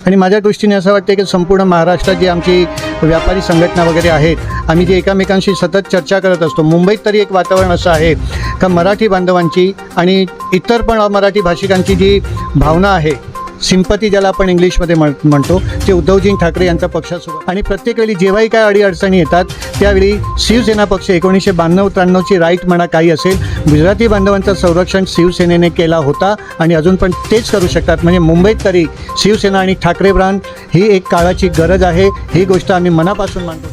आणि माझ्या दृष्टीने असं वाटतं की संपूर्ण महाराष्ट्रात जी आमची व्यापारी संघटना वगैरे आहेत आम्ही जे एकमेकांशी सतत चर्चा करत असतो मुंबईत तरी एक वातावरण असं आहे का मराठी बांधवांची आणि इतर पण मराठी भाषिकांची जी भावना आहे सिंपती ज्याला आपण इंग्लिशमध्ये म्हण म्हणतो ते उद्धवजी ठाकरे यांच्या पक्षासोबत आणि प्रत्येक वेळी जेव्हाही काय अडीअडचणी येतात त्यावेळी शिवसेना पक्ष एकोणीसशे ब्याण्णव त्र्याण्णवची राईट म्हणा काही असेल गुजराती बांधवांचं संरक्षण शिवसेनेने केला होता आणि अजून पण तेच करू शकतात. म्हणजे मुंबईत तरी शिवसेना आणि ठाकरे ब्रांड ही एक काळाची गरज आहे ही गोष्ट आम्ही मनापासून मानतो.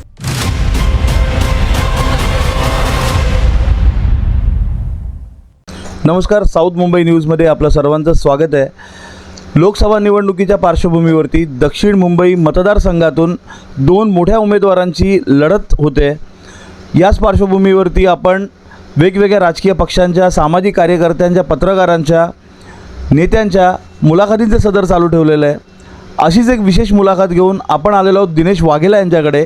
नमस्कार साऊथ मुंबई न्यूजमध्ये आपलं सर्वांचं स्वागत आहे. लोकसभा निवडणुकीच्या पार्श्वभूमीवरती दक्षिण मुंबई मतदारसंघातून दोन मोठ्या उमेदवारांची लढत होते. याच पार्श्वभूमीवरती आपण वेगवेगळ्या राजकीय पक्षांच्या सामाजिक कार्यकर्त्यांच्या पत्रकारांच्या नेत्यांच्या मुलाखतींचे सदर चालू ठेवलेलं आहे. अशीच एक विशेष मुलाखत घेऊन आपण आलेलो आहोत दिनेश वाघेला यांच्याकडे.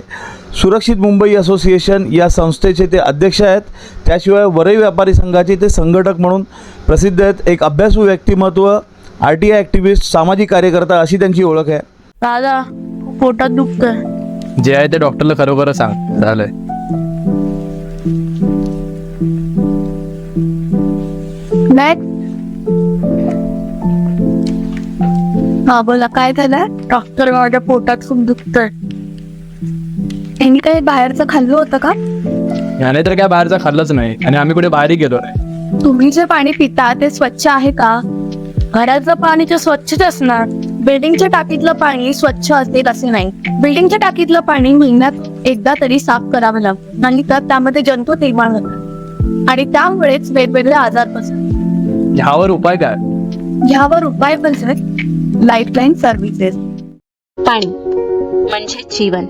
सुरक्षित मुंबई असोसिएशन या संस्थेचे ते अध्यक्ष आहेत. त्याशिवाय वरई व्यापारी संघाचे ते संघटक म्हणून प्रसिद्ध आहेत. एक अभ्यासू व्यक्तिमत्व आर टी आय ॲक्टिव्हिस्ट सामाजिक कार्यकर्ता अशी त्यांची ओळख आहे. दादा पोटात दुखतंय. जे आहे ते डॉक्टरला खरोखर सांग झालंय. नेक्स्ट हा बोला काय झालंय? डॉक्टर माझ्या पोटात खूप दुखतंय. यांनी काही बाहेरचं खाल्लं होतं का? याने तर काय बाहेरचं खाल्लंच नाही आणि आम्ही कुठे बाहेरही गेलो नाही. तुम्ही जे पाणी पिता ते स्वच्छ आहे का? घराचं पाणी तर स्वच्छच असणार. बिल्डिंगच्या टाकीतलं पाणी स्वच्छ असेल असे नाही. बिल्डिंगच्या टाकीतलं पाणी महिन्यात एकदा तरी साफ करावं लागतं आणि तर त्यामध्ये जंतू निर्माण होतात. आणि त्यामुळेच वेगवेगळे आजार पसरतात. ह्यावर उपाय काय? ह्यावर उपाय म्हणजे लाईफलाईन सर्व्हिसेस पाणी म्हणजे जीवन.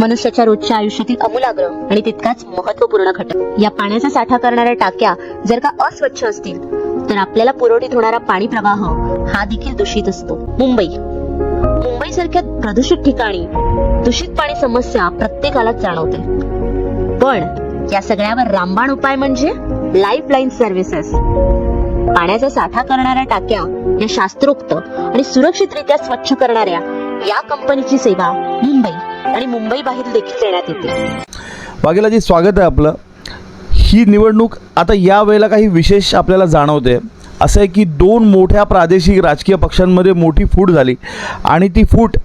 मनुष्याच्या रोजच्या आयुष्यातील अमूलाग्र आणि तितकाच महत्त्वपूर्ण घटक. या पाण्याचा साठा करणाऱ्या टाक्या जर का अस्वच्छ असतील तर आपल्याला पुरवठीत होणारा पाणी प्रवाह हा देखील दूषित असतो. मुंबई. मुंबई सारख्या प्रदूषित ठिकाणी दूषित पाणी समस्या प्रत्येकालाच जाणवते. पण या सगळ्यावर रामबाण उपाय म्हणजे लाईफ लाईन सर्व्हिसेस पाण्याचा साठा करणाऱ्या टाक्या या शास्त्रोक्त आणि सुरक्षितरित्या स्वच्छ करणाऱ्या या कंपनीची सेवा मुंबई आणि मुंबई बाहेर देखील देण्यात येते. वाघेलाजी स्वागत आहे आपलं ही निवडणूक आता या वेळेला काही विशेष आपल्याला जाणवते. असं आहे की दोन मोठ्या प्रादेशिक राजकीय पक्षांमध्ये मोठी फूट झाली. आणि ती फूट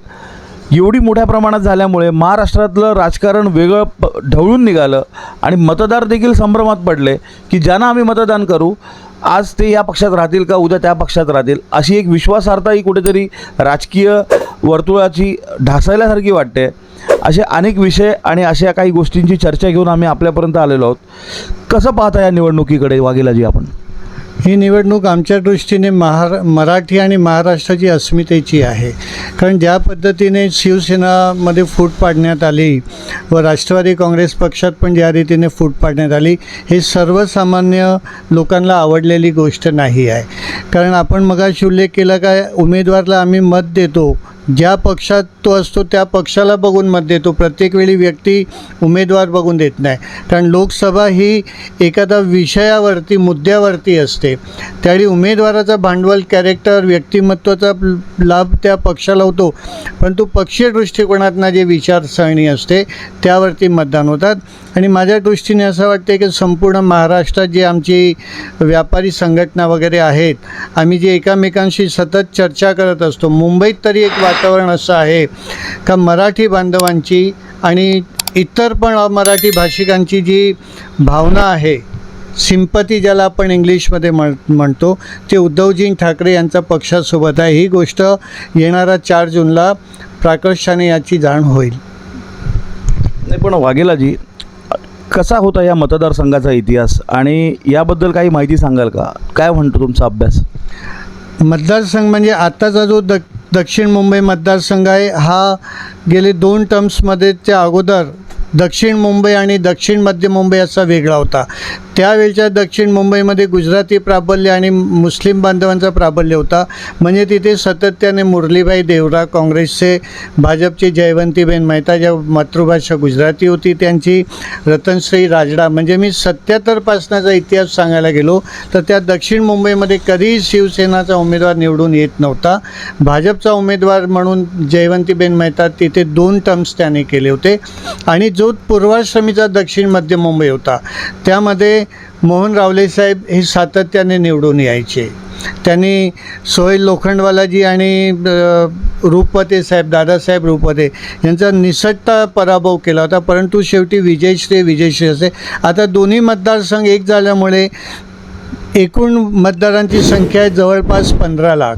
एवढी मोठ्या प्रमाणात झाल्यामुळे महाराष्ट्रातलं राजकारण वेगळं प ढवळून निघालं. आणि मतदार देखील संभ्रमात पडले की ज्यांना आम्ही मतदान करू आज ते या पक्षात राहतील का उद्या त्या पक्षात राहतील? अशी एक विश्वासार्हता ही कुठेतरी राजकीय वर्तुळाची ढासायल्यासारखी वाटते. असे अनेक विषय आणि अशा काही गोष्टींची चर्चा घेऊन आम्ही आपल्यापर्यंत आलेलो आहोत. कसं पाहता या निवडणुकीकडे वाघेलाजी आपण? ही निवडणूक आमच्या दृष्टीने महारा मराठी आणि महाराष्ट्राची अस्मितेची आहे. कारण ज्या पद्धतीने शिवसेनामध्ये फूट पाडण्यात आली व राष्ट्रवादी काँग्रेस पक्षात पण ज्या रीतीने फूट पाडण्यात आली हे सर्वसामान्य लोकांना आवडलेली गोष्ट नाही आहे. कारण आपण मगाशी उल्लेख केला का उमेदवारला आम्ही मत देतो ज्या पक्षात तो असतो त्या पक्षाला बघून मत देतो. प्रत्येक वेळी व्यक्ती उमेदवार बघून देत नाही. कारण लोकसभा ही एखादा विषयावरती मुद्द्यावरती असते. त्यावेळी उमेदवाराचा भांडवल कॅरेक्टर व्यक्तिमत्वाचा लाभ त्या पक्षाला होतो. परंतु पक्षीय दृष्टिकोनातनं जे विचारसरणी असते त्यावरती मतदान होतात. आणि माझ्या दृष्टीने असं वाटते की संपूर्ण महाराष्ट्रात जे आमची व्यापारी संघटना वगैरे आहेत आम्ही जे एकमेकांशी सतत चर्चा करत असतो. मुंबईत तरी एक वातावरण असं आहे का मराठी बांधवांची आणि इतर पण मराठी भाषिकांची जी भावना आहे सिंपती ज्याला आपण इंग्लिशमध्ये म्हण म्हणतो ते उद्धवजी ठाकरे यांचा पक्षासोबत आहे. ही गोष्ट येणारा चार जूनला प्राकर्षाने याची जाण होईल. नाही पण वाघेलाजी कसा होता या मतदारसंघाचा इतिहास? आणि याबद्दल काही माहिती सांगाल का? काय म्हणतो तुमचा अभ्यास? मतदारसंघ म्हणजे आत्ताचा जो द दक्षिण मुंबई मतदारसंघ आहे हा गेले दोन टर्म्समध्ये त्या अगोदर दक्षिण मुंबई आणि दक्षिण मध्य मुंबई असा वेगळा होता. त्यावेळच्या दक्षिण मुंबईमध्ये गुजराती प्राबल्य आणि मुस्लिम बांधवांचा प्राबल्य होता. म्हणजे तिथे सातत्याने मुरलीबाई देवरा काँग्रेसचे भाजपची जयवंतीबेन मेहता ज्या मातृभाषा गुजराती होती त्यांची रतनश्री राजडा. म्हणजे मी सत्याहत्तरपासनाचा इतिहास सांगायला गेलो तर त्या दक्षिण मुंबईमध्ये कधीही शिवसेनाचा उमेदवार निवडून येत नव्हता. भाजपचा उमेदवार म्हणून जयवंतीबेन मेहता तिथे दोन टर्म्स त्याने केले होते. आणि जो पूर्वाश्रमीचा दक्षिण मध्य मुंबई होता त्यामध्ये मोहन रावले साहेब हे सातत्याने निवडून यायचे. त्यांनी सोहेल लोखंडवालाजी आणि रूपते साहेब दादासाहेब रूपते यांचा निसटता पराभव केला होता परंतु शेवटी विजयश्री विजयश्री असे. आता दोन्ही मतदारसंघ एक झाल्यामुळे एकूण मतदारांची संख्या आहे जवळपास पंधरा लाख.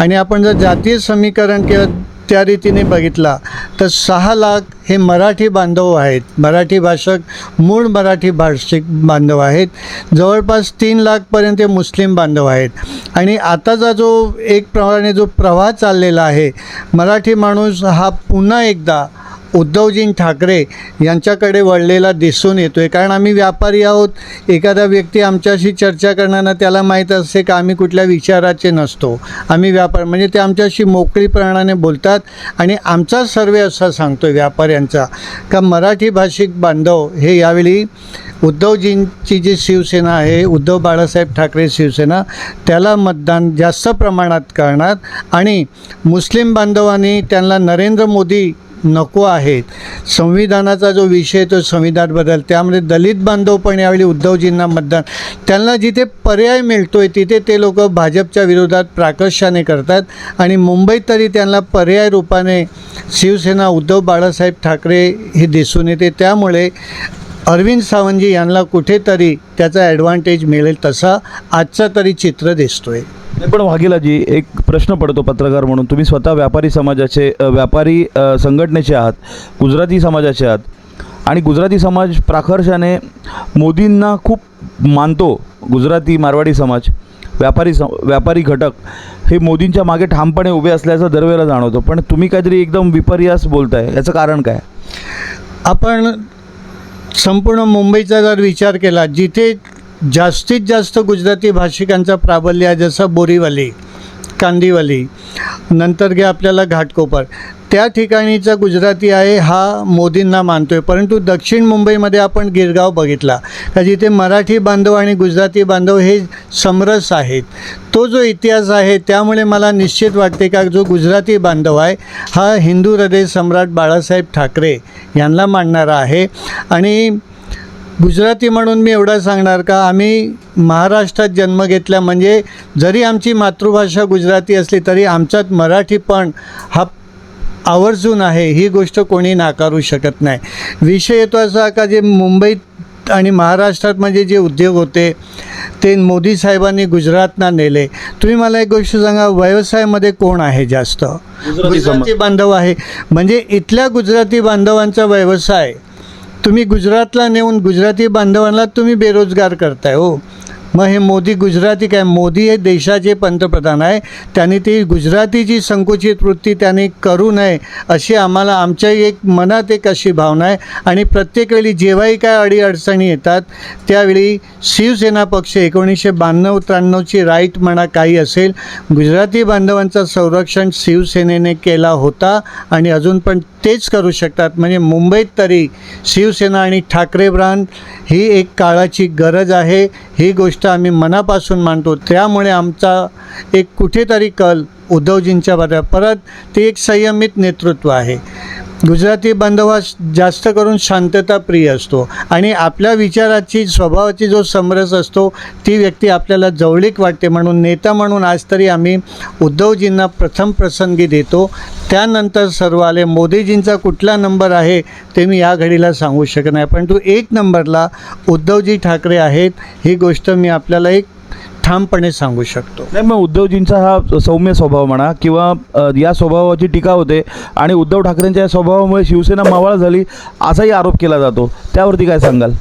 आणि आपण जर जातीय समीकरण केलं त्या रीतीने बघितला. तर सहा लाख हे मराठी बांधव आहेत. मराठी भाषक मूळ मराठी भाषिक बांधव आहेत. जवळपास तीन लाखपर्यंत हे मुस्लिम बांधव आहेत. आणि आताचा जो एक प्रमाणे जो प्रवाह चाललेला आहे मराठी माणूस हा पुन्हा एकदा उद्धवजी ठाकरे यांच्याकडे वळलेला दिसून येतो आहे कारण आम्ही व्यापारी आहोत. एखादा व्यक्ती आमच्याशी चर्चा करताना त्याला माहीत असते का आम्ही कुठल्या विचाराचे नसतो. आम्ही व्यापार म्हणजे ते आमच्याशी मोकळीपणाने बोलतात आणि आमचा सर्वे असा सांगतो आहे व्यापाऱ्यांचा. का मराठी भाषिक बांधव हे यावेळी उद्धवजींची जी शिवसेना आहे उद्धव बाळासाहेब ठाकरे शिवसेना त्याला मतदान जास्त प्रमाणात करणार आणि मुस्लिम बांधवांनी त्यांना नरेंद्र मोदी नको आहेत. संविधानाचा जो विषय तो संविधान बदल. त्यामध्ये दलित बांधव पण यावेळी उद्धवजींना मतदान. त्यांना जिथे पर्याय मिळतो आहे तिथे ते लोक भाजपच्या विरोधात प्राकर्षाने करतात आणि मुंबईत तरी त्यांना पर्याय रूपाने शिवसेना उद्धव बाळासाहेब ठाकरे हे दिसून येते. त्यामुळे अरविंद सावंतजी यांना कुठेतरी त्याचा ॲडव्हान्टेज मिळेल तसा आजचा तरी चित्र दिसतोय. नाही पण वाघिलाजी एक प्रश्न पडतो पत्रकार म्हणून तुम्ही स्वतः व्यापारी समाजाचे व्यापारी संघटनेचे आहात गुजराती समाजाचे आहात आणि गुजराती समाज प्राकर्षाने मोदींना खूप मानतो गुजराती मारवाडी समाज व्यापारी सम व्यापारी घटक हे मोदींच्या मागे ठामपणे उभे असल्याचं दरवेळेला जाणवतो. पण तुम्ही काहीतरी एकदम विपर्यास बोलताय याचं कारण काय? आपण संपूर्ण मुंबईचा जर विचार केला जिथे जास्तीत जास्त गुजराती भाषिकांचं प्राबल्य आहे जसं बोरीवाली कांदिवली नंतर घ्या आपल्याला घाटकोपर. त्या ठिकाणीचा गुजराती आहे हा मोदींना मानतो आहे परंतु दक्षिण मुंबईमध्ये आपण गिरगाव बघितला का जिथे मराठी बांधव आणि गुजराती बांधव हे समरस आहेत. तो जो इतिहास आहे त्यामुळे मला निश्चित वाटते का जो गुजराती बांधव आहे हा हिंदू हृदय सम्राट बाळासाहेब ठाकरे यांना मानणारा आहे. आणि गुजराती म्हणून मी एवढं सांगणार का आम्ही महाराष्ट्रात जन्म घेतला म्हणजे जरी आमची मातृभाषा गुजराती असली तरी आमच्यात मराठी पण हा आवर्जून आहे ही गोष्ट कोणी नाकारू शकत नाही. विषय येतो असा का जे मुंबईत आणि महाराष्ट्रात म्हणजे जे उद्योग होते ते मोदी साहेबांनी गुजरातना नेले. तुम्ही मला एक गोष्ट सांगा व्यवसायामध्ये कोण आहे जास्त? गुजराती गुजराती बांधव आहे. म्हणजे इथल्या गुजराती बांधवांचा व्यवसाय तुम्ही गुजरातला नेऊन गुजराती बांधवांना तुम्ही बेरोजगार करताय हो. मग हे मोदी गुजराती काय? मोदी हे देशाचे पंतप्रधान आहे. त्यांनी ती गुजरातीची संकुचित वृत्ती त्यांनी करू नये अशी आम्हाला आमच्या एक मनात एक अशी भावना आहे. आणि प्रत्येक वेळी जेव्हाही काय अडीअडचणी येतात त्यावेळी शिवसेना पक्ष एकोणीसशे ब्याण्णव त्र्याण्णवची राईट म्हणा काही असेल गुजराती बांधवांचं संरक्षण शिवसेनेने केला होता. आणि अजून पण तेच करू शकतात. म्हणजे मुंबईत तरी शिवसेना आणि ठाकरे ब्रांड ही एक काळाची गरज आहे. ही गोष्ट आम्ही मनापासून मानतो. त्यामुळे आमचा एक कुठेतरी कल उद्धवजींच्या बाबत परत ते एक संयमित नेतृत्व आहे. गुजराती बांधव हा जास्त करून शांतता प्रिय असतो आणि आपल्या विचाराची स्वभावाची जो समरस असतो ती व्यक्ती आपल्याला जवळीक वाटते म्हणून नेता म्हणून आज तरी आम्ही उद्धवजींना प्रथम प्रसंगी देतो. त्यानंतर सर्व आले मोदीजींचा कुठला नंबर आहे ते मी या घडीला सांगू शकत नाही. परंतु एक नंबरला उद्धवजी ठाकरे आहेत ही गोष्ट मी आपल्याला एक ठामपणे सांगू शकतो. नाही मग उद्धवजींचा हा सौम्य स्वभाव म्हणा किंवा या स्वभावाची टीका होते आणि उद्धव ठाकरेंच्या या स्वभावामुळे शिवसेना मावळ झाली असाही आरोप केला जातो. त्यावरती काय सांगाल?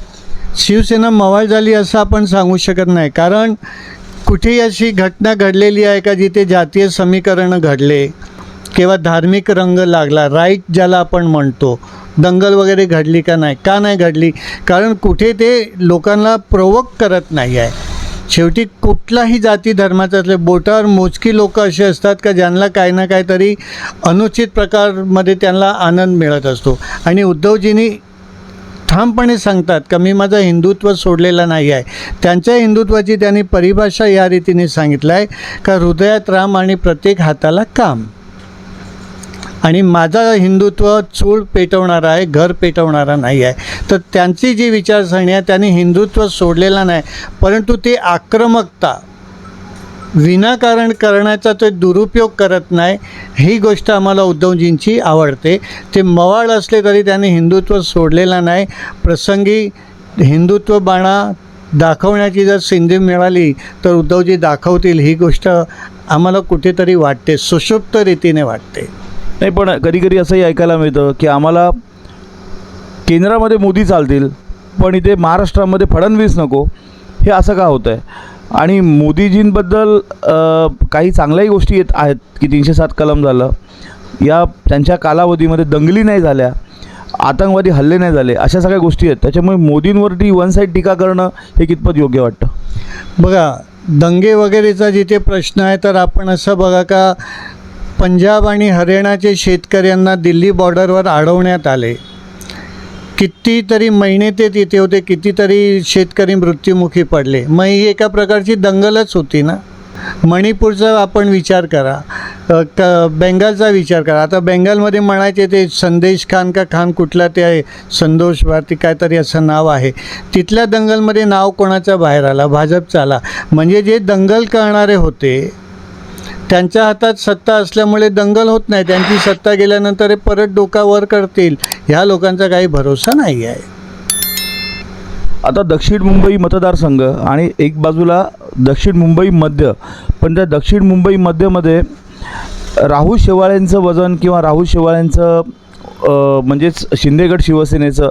शिवसेना मवाळ झाली असं आपण सांगू शकत नाही. कारण कुठेही अशी घटना घडलेली आहे का जिथे जातीय समीकरणं घडले किंवा धार्मिक रंग लागला राईट ज्याला आपण म्हणतो दंगल वगैरे घडली का नाही का नाही घडली कारण कुठे ते लोकांना प्रोवोक करत नाही आहे. शेवटी कुठलाही जाती धर्माचा असले बोटावर मोजकी लोक असे असतात का ज्यांना काही ना काहीतरी अनुचित प्रकारमध्ये त्यांना आनंद मिळत असतो. आणि उद्धवजींनी ठामपणे सांगतात का मी माझं हिंदुत्व सोडलेलं नाही आहे. त्यांच्या हिंदुत्वाची त्यांनी परिभाषा या रीतीने सांगितलं आहे का हृदयात राम आणि प्रत्येक हाताला काम. आणि माझा हिंदुत्व चूळ पेटवणारा आहे घर पेटवणारा नाही आहे. तर त्यांची जी विचारसरणी आहे त्यांनी हिंदुत्व सोडलेला नाही. परंतु ती आक्रमकता विनाकारण करण्याचा ते दुरुपयोग करत नाही ही गोष्ट आम्हाला उद्धवजींची आवडते. ते मवाळ असले तरी त्यांनी हिंदुत्व सोडलेला नाही. प्रसंगी हिंदुत्व बाणा दाखवण्याची जर संधी मिळाली तर उद्धवजी दाखवतील. ही गोष्ट आम्हाला कुठेतरी वाटते सुषुप्त रीतीने वाटते. नाही पण कधी कधी असंही ऐकायला मिळतं की आम्हाला केंद्रामध्ये मोदी चालतील पण इथे महाराष्ट्रामध्ये फडणवीस नको हे असं का होतं आहे आणि मोदीजींबद्दल काही चांगल्याही गोष्टी येत आहेत की तीनशे सात कलम झालं. या त्यांच्या कालावधीमध्ये दंगली नाही झाल्या आतंकवादी हल्ले नाही झाले अशा सगळ्या गोष्टी आहेत. त्याच्यामुळे मोदींवरती वन साईड टीका करणं हे कितपत योग्य वाटतं? बघा दंगे वगैरेचा जिथे प्रश्न आहे तर आपण असं बघा का पंजाब आणि हरियाणाचे शेतकऱ्यांना दिल्ली बॉर्डरवर अडवण्यात आले. कितीतरी महिने ते तिथे होते कितीतरी शेतकरी मृत्युमुखी पडले. मग ही एका प्रकारची दंगलच होती ना? मणिपूरचा आपण विचार करा. क बेंगालचा विचार करा. आता बेंगालमध्ये म्हणायचे ते संदेश खान का खान कुठला ते आहे? संतोष भारती काहीतरी असं नाव आहे. तिथल्या दंगलमध्ये नाव कोणाचा बाहेर आला? भाजपचा आला. म्हणजे जे दंगल करणारे होते त्यांच्या हातात सत्ता असल्यामुळे दंगल होत नाही. त्यांची सत्ता गेल्यानंतर हे परत डोका वर करतील. ह्या लोकांचा काही भरोसा नाही आहे आता दक्षिण मुंबई मतदारसंघ आणि एक बाजूला दक्षिण मुंबई मध्य. पण त्या दक्षिण मुंबई मध्यमध्ये राहुल शेवाळ्यांचं वजन किंवा राहुल शेवाळ्यांचं म्हणजेच शिंदेगड शिवसेनेचं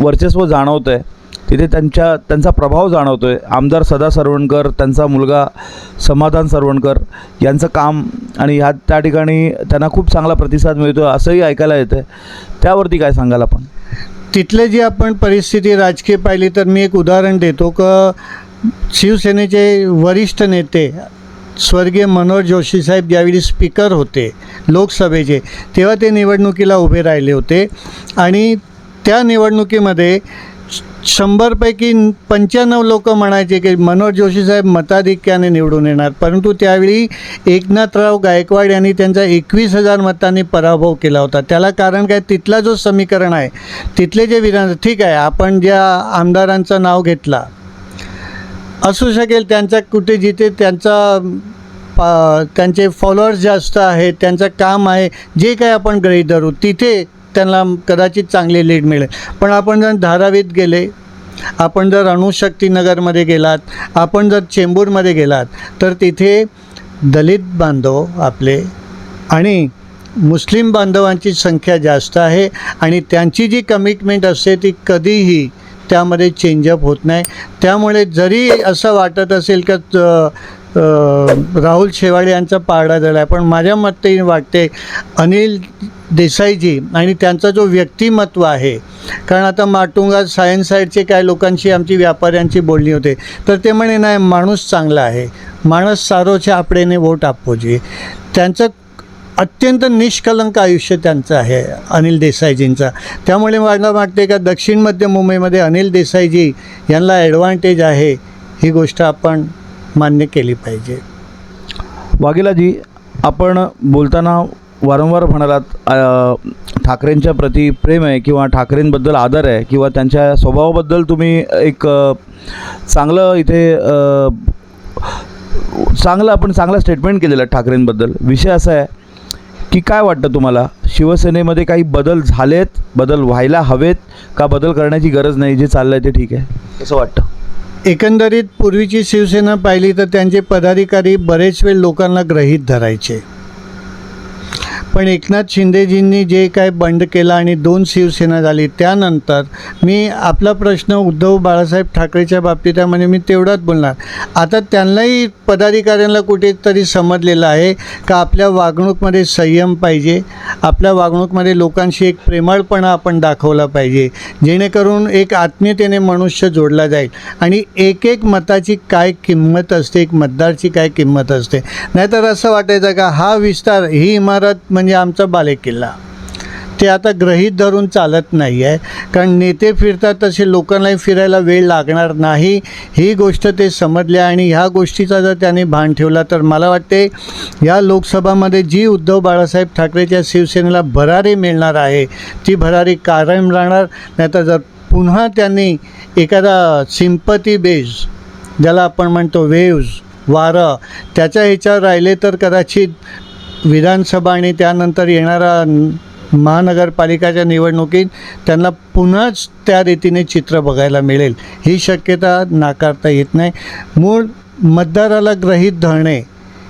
वर्चस्व जाणवतं आहे तिथे त्यांच्या त्यांचा प्रभाव जाणवतो आहे आमदार सदा सरवणकर त्यांचा मुलगा समाधान सरवणकर यांचं काम आणि ह्या त्या ठिकाणी त्यांना खूप चांगला प्रतिसाद मिळतो असंही ऐकायला येतं आहे त्यावरती काय सांगाल आपण? तिथले जी आपण परिस्थिती राजकीय पाहिली तर मी एक उदाहरण देतो का शिवसेनेचे वरिष्ठ नेते स्वर्गीय मनोहर जोशी साहेब ज्यावेळी स्पीकर होते लोकसभेचे तेव्हा ते निवडणुकीला उभे राहिले होते. आणि त्या निवडणुकीमध्ये शंभरपैकी पंच्याण्णव लोक म्हणायचे की मनोहर जोशी साहेब मताधिक्याने निवडून येणार. परंतु त्यावेळी एकनाथराव गायकवाड यांनी त्यांचा एकवीस हजार मतांनी पराभव केला होता. त्याला कारण काय? तिथला जो समीकरण आहे तिथले जे विधान ठीक आहे आपण ज्या आमदारांचं नाव घेतला असू शकेल त्यांचा कुठे जिथे त्यांचा पा त्यांचे फॉलोअर्स जास्त आहेत त्यांचं काम आहे जे काय आपण गृहीत धरू तिथे त्यांना कदाचित चांगले लीड मिळेल. पण आपण जर धारावीत गेले आपण जर अणुशक्तीनगरमध्ये गेलात आपण जर चेंबूरमध्ये गेलात तर तिथे दलित बांधव आपले आणि मुस्लिम बांधवांची संख्या जास्त आहे आणि त्यांची जी कमिटमेंट असते ती कधीही त्यामध्ये चेंजअप होत नाही. त्यामुळे जरी असं वाटत असेल का राहुल शेवाळे यांचा पारडा झाला आहे. पण माझ्या मते वाटते अनिल देसाईजी आणि त्यांचा जो व्यक्तिमत्व आहे कारण आता माटुंगा सायन्स साईडचे काय लोकांशी आमची व्यापाऱ्यांची बोलणी होते तर ते म्हणे नाही माणूस चांगला आहे. माणूस सारोच्या आपडेने वोट आपोजी. त्यांचं अत्यंत निष्कलंक आयुष्य त्यांचं आहे अनिल देसाईजींचा. त्यामुळे मला वाटते का दक्षिण मध्य मुंबईमध्ये अनिल देसाईजी यांना ॲडव्हान्टेज आहे ही गोष्ट आपण मान्य केली पाहिजे. वाघेलाजी आपण बोलताना वारंवार म्हणालात ठाकरेंच्या प्रती प्रेम आहे किंवा ठाकरेंबद्दल आदर आहे किंवा त्यांच्या स्वभावाबद्दल तुम्ही एक चांगलं इथे चांगलं आपण चांगलं स्टेटमेंट केलेलं आहे ठाकरेंबद्दल. विषय असा आहे की काय वाटतं तुम्हाला? शिवसेनेमध्ये काही बदल झालेत? बदल व्हायला हवेत? का बदल करण्याची गरज नाही? जे चाललं आहे ते ठीक आहे. कसं वाटतं? एकंदरीत पूर्वीची शिवसेना पाहिली तर त्यांचे पदाधिकारी बरेच वेळ लोकांना ग्रहीत धरायचे. पण एकनाथ शिंदेजींनी जे काय बंड केलं आणि दोन शिवसेना झाली त्यानंतर मी आपला प्रश्न उद्धव बाळासाहेब ठाकरेच्या बाबतीत आहे म्हणजे मी तेवढाच बोलणार. आता त्यांनाही पदाधिकाऱ्यांना कुठेतरी समजलेलं आहे का आपल्या वागणूकमध्ये संयम पाहिजे आपल्या वागणूकमध्ये लोकांशी एक प्रेमळपणा आपण दाखवला पाहिजे जेणेकरून एक आत्मीयतेने मनुष्य जोडला जाईल. आणि एक एक मताची काय किंमत असते एक मतदारची काय किंमत असते. नाहीतर असं वाटायचं का हा विस्तार ही इमारत म्हणजे आमचा बालेकिल्ला. ते आता ग्रहित धरून चालत नाही आहे कारण नेते फिरतात तसे लोकांनाही फिरायला वेळ लागणार नाही. ही गोष्ट ते समजले आणि ह्या गोष्टीचा जर त्यांनी भान ठेवला तर मला वाटते या लोकसभामध्ये जी उद्धव बाळासाहेब ठाकरेच्या शिवसेनेला भरारी मिळणार आहे ती भरारी कायम राहणार. नाहीतर जर पुन्हा त्यांनी एखादा सिंपती बेज ज्याला आपण म्हणतो वेव्ज वारं त्याच्या ह्याच्यावर राहिले तर कदाचित विधानसभा आणि त्यानंतर येणारा महानगरपालिकाच्या निवडणुकीत त्यांना पुन्हाच त्या रीतीने चित्र बघायला मिळेल. ही शक्यता नाकारता येत नाही. मूळ मतदाराला ग्रहित धरणे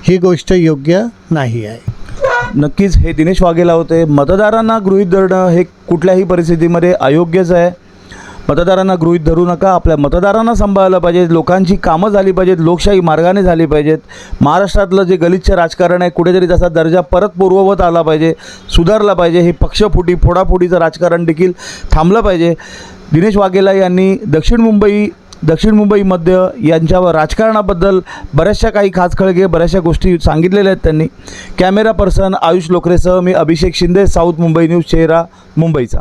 ही गोष्ट योग्य नाही आहे. नक्कीच हे दिनेश वाघेला होते. मतदारांना गृहीत धरणं हे कुठल्याही परिस्थितीमध्ये अयोग्यच आहे. मतदारांना गृहित धरू नका. आपल्या मतदारांना सांभाळलं पाहिजे. लोकांची कामं झाली पाहिजेत. लोकशाही मार्गाने झाली पाहिजेत. महाराष्ट्रातलं जे गलिच्छ राजकारण आहे कुठेतरी त्याचा दर्जा परत पूर्ववत आला पाहिजे. सुधारला पाहिजे. हे पक्षफुटी फोडाफुटीचं राजकारण देखील थांबलं पाहिजे. दिनेश वाघेला यांनी दक्षिण मुंबई दक्षिण मुंबई मध्य यांच्यावर राजकारणाबद्दल बऱ्याचशा काही खाचखळगे बऱ्याचशा गोष्टी सांगितलेल्या आहेत त्यांनी. कॅमेरा पर्सन आयुष लोकरेसह मी अभिषेक शिंदे साऊथ मुंबई न्यूज चेहरा मुंबईचा.